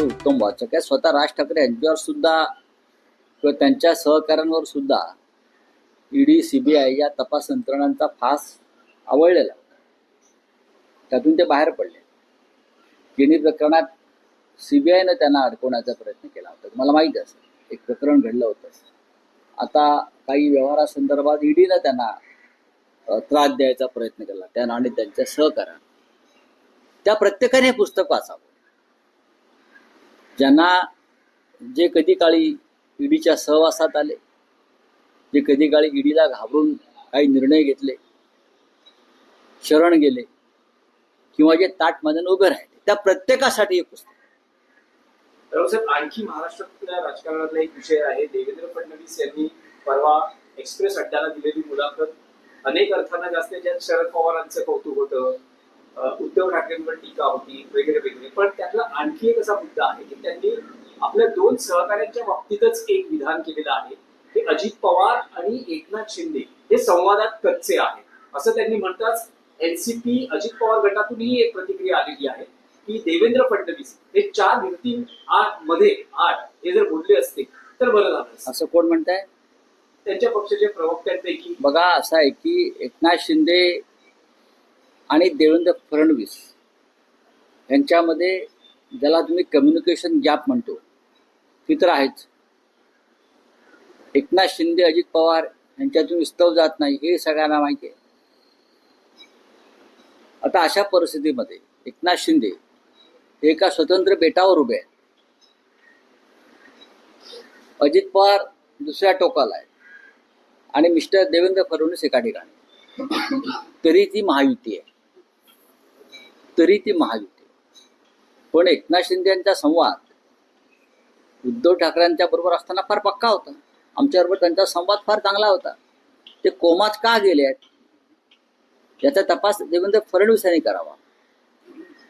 ठाकरे उत्तम वाचक आहे स्वतः राज ठाकरे यांच्यावर सुद्धा किंवा त्यांच्या सहकाऱ्यांवर सुद्धा ईडी सीबीआय या तपास यंत्रणांचा फास आवळलेला. त्यातून ते बाहेर पडले. किणी प्रकरणात सीबीआयनं त्यांना अडकवण्याचा प्रयत्न केला होता. मला माहीत असेल एक प्रकरण घडलं होतं. आता काही व्यवहारासंदर्भात ईडीनं त्यांना त्रास द्यायचा प्रयत्न केला. त्यांना आणि त्यांच्या सहकार्यानं त्या प्रत्येकाने हे पुस्तक वाचावं. ज्यांना जे कधी काळी ईडीच्या सहवासात आले जे कधी काळी ईडीला घाबरून काही निर्णय घेतले शरण गेले किंवा जे ताटमध्ये उभे राहिले त्या प्रत्येकासाठी हे पुस्तक. आणखी महाराष्ट्रातल्या राजकारणातला एक विषय आहे. देवेंद्र फडणवीस यांनी परवा एक्सप्रेस अड्ड्याला दिलेली मुलाखत अनेक अर्थानं जास्त ज्यात शरद पवारांचं कौतुक होतं. उद्धव ठाकरेंवर टीका होती वगैरे वगैरे. पण त्यातला आणखी एक असा मुद्दा आहे की त्यांनी आपल्या दोन सहकाऱ्यांच्या बाबतीतच एक विधान केलेलं आहे. की अजित पवार आणि एकनाथ शिंदे हे संवादात कच्चे आहेत. असं त्यांनी म्हणताच एनसीपी अजित पवार गटातूनही एक प्रतिक्रिया आलेली आहे की देवेंद्र फडणवीस हे चार भिंती आठमध्ये आठ हे जर बोलले असते तर बरं झालं. असं कोण म्हणताय? त्यांच्या पक्षाचे प्रवक्त्यांपैकी. बघा असं आहे की एकनाथ शिंदे आणि देवेंद्र फडणवीस यांच्यामध्ये ज्याला तुम्ही कम्युनिकेशन गॅप म्हणतो ती तर आहेच. एकनाथ शिंदे अजित पवार यांच्यातून विस्तव जात नाही हे सगळ्यांना माहिती आहे. आता अशा परिस्थितीमध्ये एकनाथ शिंदे हे एका स्वतंत्र बेटावर उभे आहेत. अजित पवार दुसऱ्या टोकाला आहे आणि मिस्टर देवेंद्र फडणवीस एका ठिकाणी. तरी ती महायुती आहे. तरी ती महायुती. पण एकनाथ शिंदे यांचा संवाद उद्धव ठाकरेंच्या बरोबर असताना फार पक्का होता. आमच्याबरोबर त्यांचा संवाद फार चांगला होता. ते कोमात का गेले आहेत? याचा तपास देवेंद्र फडणवीस यांनी करावा.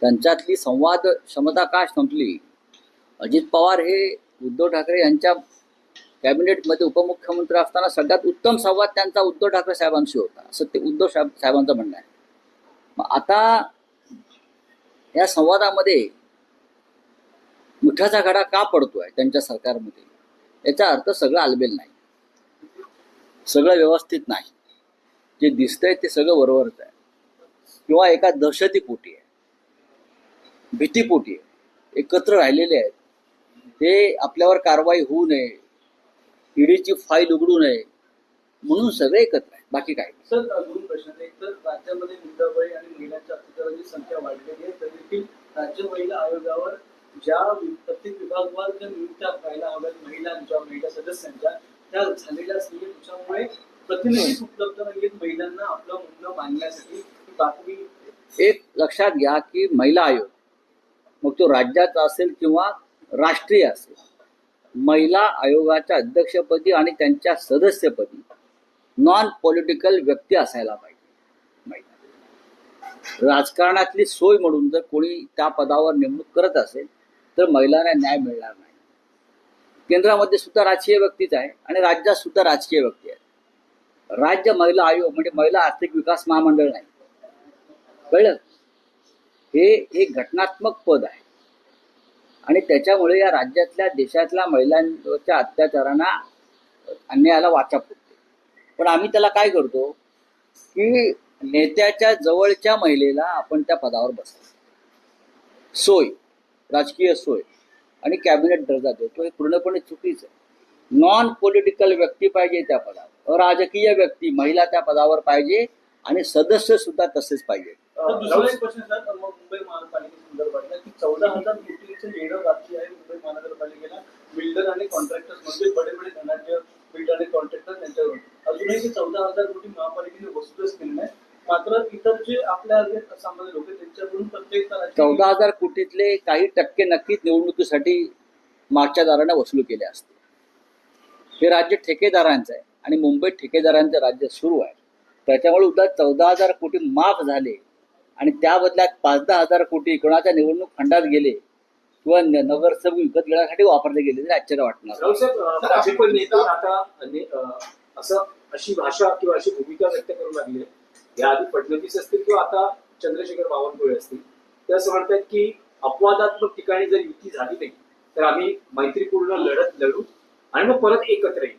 त्यांच्यातली संवाद क्षमता का संपली? अजित पवार हे उद्धव ठाकरे यांच्या कॅबिनेटमध्ये उपमुख्यमंत्री असताना सगळ्यात उत्तम संवाद त्यांचा उद्धव ठाकरे साहेबांशी होता. असं ते उद्धव साहेब साहेबांचं म्हणणं आहे. मग आता या संवादामध्ये मिठाचा घडा का पडतोय त्यांच्या सरकारमध्ये? याचा अर्थ सगळं आलबेल नाही. सगळं व्यवस्थित नाही. जे दिसतंय ते सगळं बरोबरच आहे. किंवा एका दहशतीपोटी आहे. भीतीपोटी आहे. एकत्र राहिलेले आहेत. ते आपल्यावर कारवाई होऊ नये. ईडीची फाईल उघडू नये. म्हणून सगळे एकत्र आहेत बाकी काय. सर दोन प्रश्न. एक तर राज्यामध्ये मुंडाबळी आणि महिलांच्या अत्याचाराची संख्या वाढलेली आहे तरी देखील राज्य महिला आयोगावर ज्या वि- प्रत्येक विभागवार ज्या नियुक्त्या व्हायला हव्यात महिलांच्या महिला सदस्यांच्या त्या झालेल्या उपलब्ध नाहीयेत महिलांना आपलं म्हणणं मांडण्यासाठी बातमी एक लक्षात घ्या की महिला आयोग मग तो राज्याचा असेल किंवा राष्ट्रीय असेल महिला आयोगाच्या अध्यक्षपदी आणि त्यांच्या सदस्यपदी नॉन पॉलिटिकल व्यक्ती असायला पाहिजे. राजकारणातली सोय म्हणून जर कोणी त्या पदावर नेमणूक करत असेल तर महिलांना न्याय मिळणार नाही. केंद्रामध्ये सुद्धा राजकीय व्यक्तीच आहे आणि राज्यात सुद्धा राजकीय व्यक्ती आहे. राज्य महिला आयोग म्हणजे महिला आर्थिक विकास महामंडळ नाही. कळलं? हे एक घटनात्मक पद आहे. आणि त्याच्यामुळे या राज्यातल्या देशातल्या महिलांच्या अत्याचारांना अन्यायाला वाचा फुटते पण आम्ही त्याला काय करतो की नेत्याच्या जवळच्या महिलेला आपण त्या पदावर बसतो. सोय राजकीय सोय. आणि कॅबिनेट दर्जा देतो. हे पूर्णपणे चुकीचं आहे. नॉन पॉलिटिकल व्यक्ती पाहिजे त्या पदावर. अराजकीय व्यक्ती महिला त्या पदावर पाहिजे आणि सदस्य सुद्धा तसेच पाहिजे. तर दुसरा एक प्रश्न सर मग मुंबई महानगरपालिकेसंदर्भातला की चौदा हजार कोटीचं देणं बाकी आहे मुंबई महानगरपालिकेला बिल्डर आणि कॉन्ट्रॅक्टर्स म्हणजे बडे बडे धनाढ्य बिल्डर आणि कॉन्ट्रॅक्टर त्यांच्याकडून ते चौदा हजार कोटी महापालिकेने वसूलच केले नाही मात्र इतर जे आपल्या सामान्य लोक आहेत त्यांच्याकडून प्रत्येक चौदा हजार कोटीतले काही टक्के नक्कीच निवडणुकीसाठी मागच्या दाराने वसूल केले असते. हे राज्य ठेकेदारांचं आहे आणि मुंबईत ठेकेदारांचं राज्य सुरू आहे. त्याच्यामुळे उद्या चौदा हजार कोटी माफ झाले आणि त्या बदल्यात पाच दहा हजार कोटी कोणाच्या निवडणूक खंडात गेले किंवा नगरसेवक विकत घेण्यासाठी वापरले गेले तरी आश्चर्य वाटणार. असं अशी भाषा किंवा अशी भूमिका व्यक्त करू लागली. या आधी फडणवीस असतील किंवा आता चंद्रशेखर बावनकुळे असतील. ते असं म्हणतात की अपवादात्मक ठिकाणी जर युती झाली नाही तर आम्ही मैत्रीपूर्ण लढत लढू आणि मग परत एकत्र येऊ.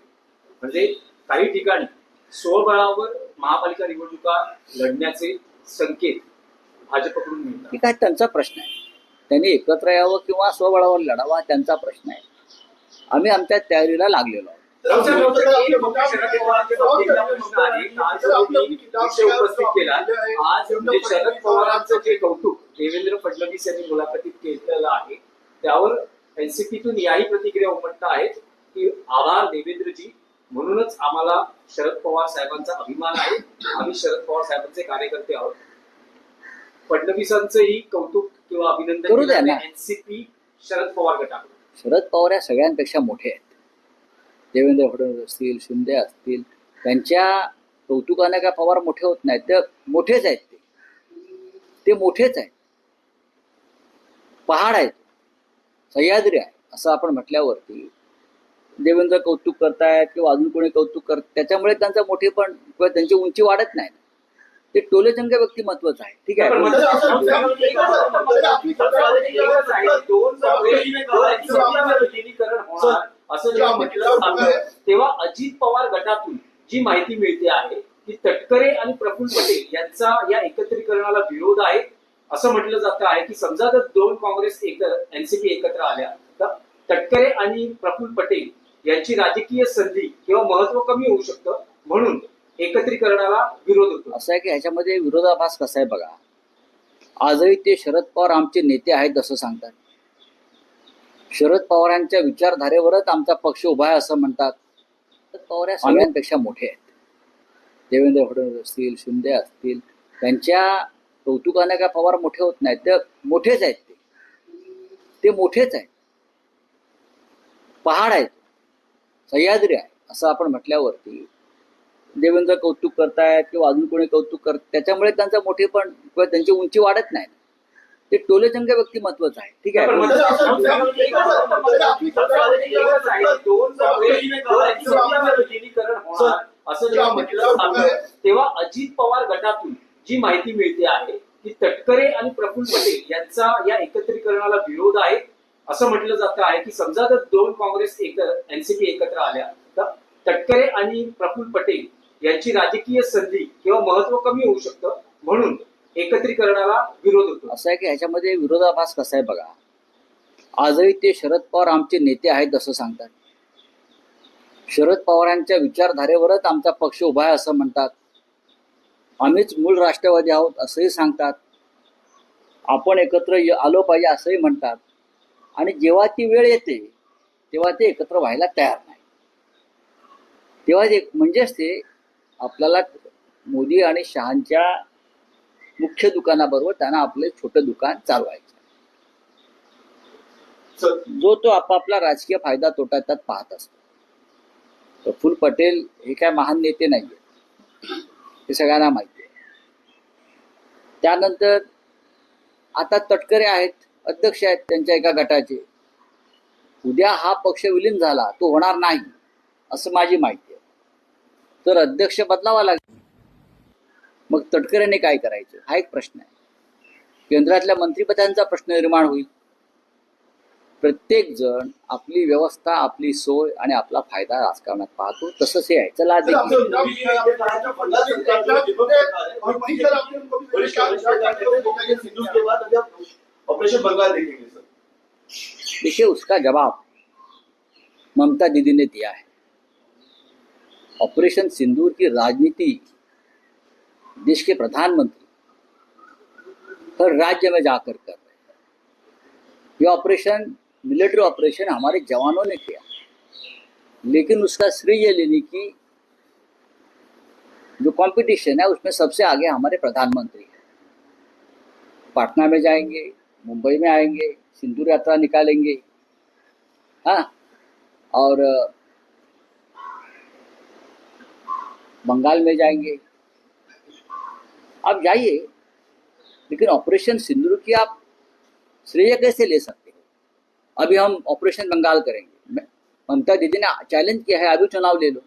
म्हणजे काही ठिकाणी स्वबळावर महापालिका निवडणुका लढण्याचे संकेत भाजपकडून मिळतात. त्यांचा प्रश्न आहे. त्यांनी एकत्र यावं किंवा स्वबळावर लढावा त्यांचा प्रश्न आहे. आम्ही आमच्या तयारीला लागलेलो आहोत. उपस्थित केला. आज म्हणजे शरद पवारांचं जे कौतुक देवेंद्र फडणवीस यांनी मुलाखतीत केलेलं आहे त्यावर एनसीपीतून याही प्रतिक्रिया उमटत आहेत की आभार देवेंद्रजी. म्हणूनच आम्हाला शरद पवार साहेबांचा अभिमान आहे. आम्ही शरद पवार साहेबांचे कार्यकर्ते आहोत. फडणवीसांचंही कौतुक किंवा अभिनंदन. एनसीपी शरद पवार गटाकडून. शरद पवार या सगळ्यांपेक्षा मोठे आहेत. देवेंद्र फडणवीस असतील शिंदे असतील त्यांच्या कौतुकाने काय पवार मोठे होत नाहीत ते मोठेच आहेत ते ते मोठेच आहेत पहाड आहेत सह्याद्री आहे असं आपण म्हटल्यावरती देवेंद्र कौतुक करतायत किंवा अजून कोणी कौतुक करत त्याच्यामुळे त्यांचं मोठेपण किंवा त्यांची उंची वाढत नाही ते टोलेजंग व्यक्तिमत्वच आहे ठीक आहे असं जेव्हा म्हटलं जातं तेव्हा अजित पवार गटातून जी माहिती मिळते आहे की तटकरे आणि प्रफुल्ल पटेल यांचा या एकत्रीकरणाला विरोध आहे. असं म्हटलं जातं आहे की समजा जर दोन काँग्रेस एक एनसीपी एकत्र आल्या तर तटकरे आणि प्रफुल्ल पटेल यांची राजकीय संधी किंवा महत्त्व कमी होऊ शकतं म्हणून एकत्रीकरणाला विरोध होतो. असं आहे की ह्याच्यामध्ये विरोधाभास कसा आहे बघा? आजही ते शरद पवार आमचे नेते आहेत असं सांगतात. शरद पवारांच्या विचारधारेवरच आमचा पक्ष उभा आहे असं म्हणतात. शरद पवार या सगळ्यांपेक्षा मोठे आहेत. देवेंद्र फडणवीस असतील शिंदे असतील त्यांच्या कौतुकाने काय पवार मोठे होत नाहीत? ते मोठेच आहेत ते. ते मोठेच आहेत. पहाड आहेत. सह्याद्री आहे असं आपण म्हटल्यावरती देवेंद्र कौतुक करतायत किंवा अजून कोणी कौतुक करत त्याच्यामुळे त्यांचं मोठेपण किंवा त्यांची उंची वाढत नाही ते टोलेजंग व्यक्तिमत्वच आहे. ठीक आहे? तेव्हा अजित पवार गटातून जी माहिती मिळते आहे की तटकरे आणि प्रफुल्ल पटेल यांचा या एकत्रीकरणाला विरोध आहे. असं म्हटलं जातं आहे की समजा जर दोन काँग्रेस एक एनसीपी एकत्र आल्या तर तटकरे आणि प्रफुल्ल पटेल यांची राजकीय संधी किंवा महत्त्व कमी होऊ शकतं. म्हणून एकत्रीकरणाला विरोध होतो. असं आहे की ह्याच्यामध्ये विरोधाभास कसा आहे बघा. आजही ते शरद पवार आमचे नेते आहेत असं सांगतात. शरद पवारांच्या विचारधारेवरच आमचा पक्ष उभा आहे असं म्हणतात. आम्हीच मूळ राष्ट्रवादी आहोत असंही सांगतात. आपण एकत्र आलो पाहिजे असंही म्हणतात. आणि जेव्हा ती वेळ येते तेव्हा ते एकत्र व्हायला तयार नाही. तेव्हा ते म्हणजेच ते आपल्याला मोदी आणि शहांच्या मुख्य दुकानाबरोबर त्यांना आपलं छोटं दुकान चालवायचं. जो तो आपापला राजकीय फायदा तोटा त्यात पाहत असतो. प्रफुल्ल पटेल हे काय महान नेते नाहीये. हे सगळ्यांना माहिती आहे. त्यानंतर आता तटकरे आहेत अध्यक्ष आहेत त्यांच्या एका गटाचे. उद्या हा पक्ष विलीन झाला तो होणार नाही असं माझी माहिती आहे. तर अध्यक्ष बदलावा लागेल. मग तटकरेने काय करायचं? हा एक प्रश्न आहे. केंद्रातल्या मंत्रिपदांचा प्रश्न निर्माण होईल. प्रत्येक जण आपली व्यवस्था आपली सोय आणि आपला फायदा राजकारणात पाहतो. तसंच हे आहे. चला देखिए उसका जवाब ममता दीदी ने दिया है. ऑपरेशन सिंदूर की राजनीति देश के प्रधानमंत्री हर राज्य में जाकर कर रहे हैं। ये ऑपरेशन मिलिट्री ऑपरेशन हमारे जवानों ने किया। लेकिन उसका श्रेय लेने की जो कंपटीशन है, उसमें सबसे आगे हमारे प्रधानमंत्री हैं। पटना में जाएँगे, मुंबई में आएँगे, सिंदूर यात्रा निकालेंगे। हाँ और बंगाल में जाएँगे। आप जाइए, लेकिन ऑपरेशन सिंदूर की आप श्रेय कैसे ले सकते हो? अभी हम ऑपरेशन बंगाल करेंगे। ममता दीदी ने चैलेंज किया है, अभी चुनाव ले लो।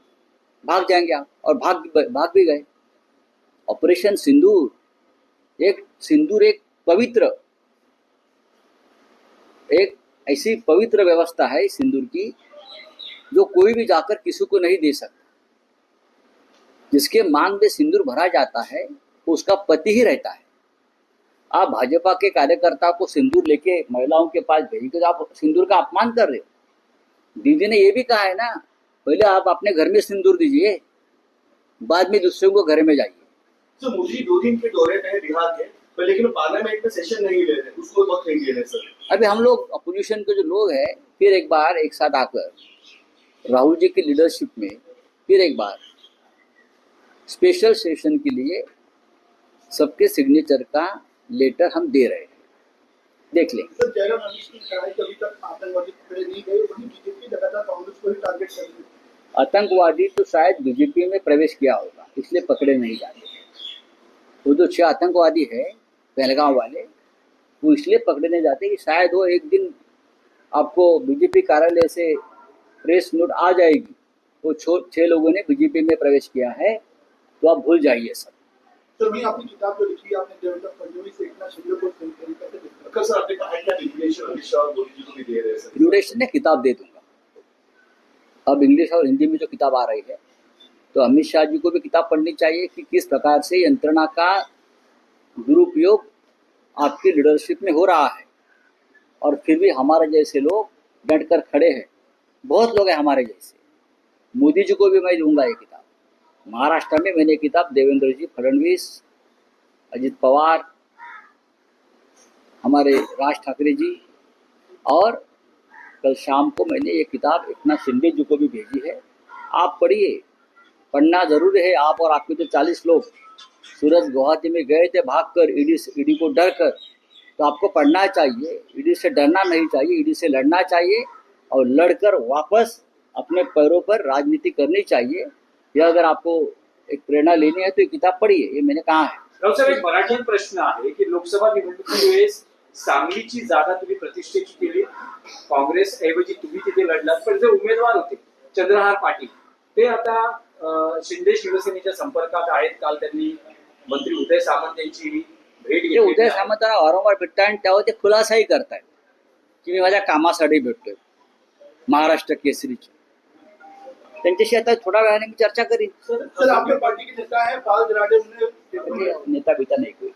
भाग जाएँगे आप, और भाग भाग भी गए। ऑपरेशन सिंदूर, एक सिंदूर एक पवित्र, एक ऐसी पवित्र व्यवस्था है सिंदूर की, जो कोई भी जाकर किसी को नहीं दे सकता। जिसके मांग में सिंदूर भरा जाता है उसका पति ही रहता है। आप भाजपा के कार्यकर्ता को सिंदूर लेके महिलाओं के पास भेजेंगे तो आप सिंदूर का अपमान कर रहे हो। दीदी ने ये भी कहा है ना पहले आप अपने घर में सिंदूर दीजिए बाद में दूसरों को घर में जाइए। सर मोदी जी दो दिन के दौरे पे बिहार के पर लेकिन पार्लियामेंट में सेशन नहीं ले रहे उसको वक्त नहीं दे रहे सर। अभी हम लोग अपोजिशन के जो लोग हैं फिर एक बार एक साथ आकर राहुल जी की लीडरशिप में फिर एक बार स्पेशल सेशन के लिए सबके सिग्नेचर का लेटर हम दे रहे हैं। देख अभी तक आतंकवादी तो शायद बीजेपी में प्रवेश किया होगा इसलिए पकड़े नहीं जाते वो जो छह आतंकवादी है पहलगांव वाले वो इसलिए पकड़े नहीं जाते कि शायद वो एक दिन आपको बीजेपी कार्यालय से प्रेस नोट आ जाएगी। वो छो छह लोगों ने बीजेपी में प्रवेश किया है तो आप भूल जाइए सब। सर किताब जो लिखी है आपने से शिंदे को सही तरीके से सर आपने कहा क्या अमित और मोदी जी को भी दे रहे हैं सर। ड्यूरेशन ने किताब दे दूँगा। अब इंग्लिश और हिंदी में जो किताब आ रही है तो अमित शाह जी को भी किताब पढ़नी चाहिए कि किस प्रकार से यंत्रणा का दुरुपयोग आपकी लीडरशिप में हो रहा है। और फिर भी हमारे जैसे लोग डट कर खड़े हैं। बहुत लोग हैं हमारे जैसे। मोदी जी को भी मैं दूँगा ये किताब। महाराष्ट्र में मैंने किताब, देवेंद्र जी फडणवीस, अजित पवार, हमारे राज ठाकरे जी, और कल शाम को मैंने ये किताब एकनाथ शिंदे जी को भी भेजी है। आप पढ़िए, पढ़ना ज़रूर है। आप और आपके जो चालीस लोग सूरज गुवाहाटी में गए थे भागकर, ईडी से, ईडी को डर कर तो आपको पढ़ना चाहिए। ईडी से डरना नहीं चाहिए, ईडी से लड़ना चाहिए और लड़कर वापस अपने पैरों पर राजनीति करनी चाहिए। या अगर आपको एक प्रेरणा लेनी है तो ये किताब पढ़िए ये मैंने कहा है। साहेब एक मराठीत प्रश्न आहे की लोकसभा निवडणुकीच्या वेळेस सांगलीची जागा तुम्ही प्रतिष्ठेची केली. काँग्रेस ऐवजी तुम्ही तिथे लढलात पण जे उमेदवार होते चंद्रहार पाटील ते आता शिंदे शिवसेनेच्या संपर्कात आहेत. काल त्यांनी मंत्री उदय सामंत यांची भेट घेतली. उदय सामंतांना वारंवार भेटतात आणि त्यावर ते खुलासाही करतायत की मी माझ्या कामासाठी भेटतोय. महाराष्ट्र केसरीची. त्यांच्याशी आता थोड्या वेळाने मी चर्चा करीन. नेता है म्हणजे नेता बिता नाही कोई